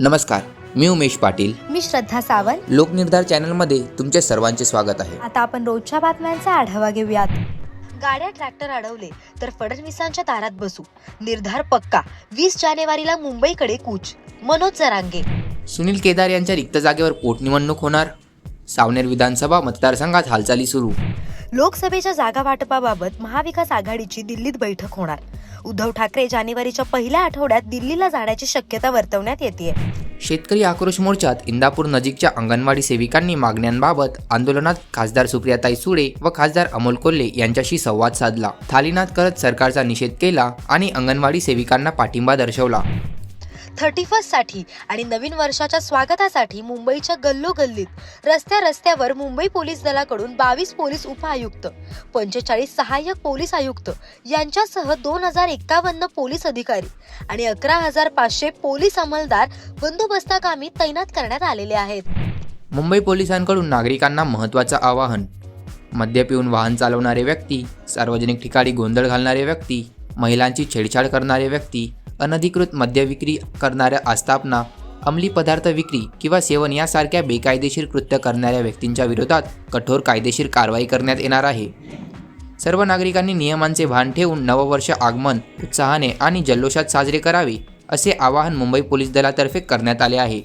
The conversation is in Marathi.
नमस्कार मी उमेश पाटील. मी श्रद्धा सावंत. लोकनिर्धार चॅनलमध्ये तुमचे सर्वांचे स्वागत आहे. आता आपण रोजच्या बातम्यांचा आढावा घेऊयात. गाड्या ट्रॅक्टर अडवले तर फडणवीसांच्या दारात बसू. निर्धार पक्का वीस जानेवारीला मुंबईकडे कूच. मनोज जरांगे. सुनील केदार यांच्या रिक्त जागेवर पोटनिवडणूक होणार? सावनेर विधानसभा मतदारसंघात हालचाली सुरू. लोकसभेच्या जागा वाटपाबाबत महाविकास आघाडीची दिल्लीत बैठक होणार. उद्धव ठाकरे जानेवारीच्या पहिल्या आठवड्यात दिल्लीला जाण्याची शक्यता वर्तवण्यात येते शेतकरी आक्रोश मोर्चात इंदापूर नजीकच्या अंगणवाडी सेविकांनी मागण्यांबाबत आंदोलनात खासदार सुप्रियाताई सुळे व खासदार अमोल कोल्हे यांच्याशी संवाद साधला. थालीनाथ करत सरकारचा निषेध केला आणि अंगणवाडी सेविकांना पाठिंबा दर्शवला. थर्टी फर्स्टसाठी आणि नवीन वर्षाच्या स्वागतासाठी मुंबईच्या गल्लोगल्लीत रस्त्या रस्त्यावर मुंबई पोलीस दलाकडून बावीस पोलीस उपआयुक्त पंचेचाळीस सहाय्यक पोलीस आयुक्त यांच्यासह दोन हजार एकावन्न पोलीस अधिकारी आणि अकरा हजार पाचशे पोलीस अंमलदार बंदोबस्ताकामी तैनात करण्यात आलेले आहेत. मुंबई पोलिसांकडून नागरिकांना महत्त्वाचं आवाहन मद्य पिऊन वाहन चालवणारे व्यक्ती सार्वजनिक ठिकाणी गोंधळ घालणारे व्यक्ती महिलांची छेडछाड करणारे व्यक्ती अनधिकृत मद्य विक्री करणाऱ्या आस्थापना अंमली पदार्थ विक्री किंवा सेवन यासारख्या बेकायदेशीर कृत्य करणाऱ्या व्यक्तींच्या विरोधात कठोर कायदेशीर कारवाई करण्यात येणार आहे. सर्व नागरिकांनी नियमांचे भान ठेवून नववर्ष आगमन उत्साहाने आणि जल्लोषात साजरे करावे असे आवाहन मुंबई पोलीस दलातर्फे करण्यात आले आहे.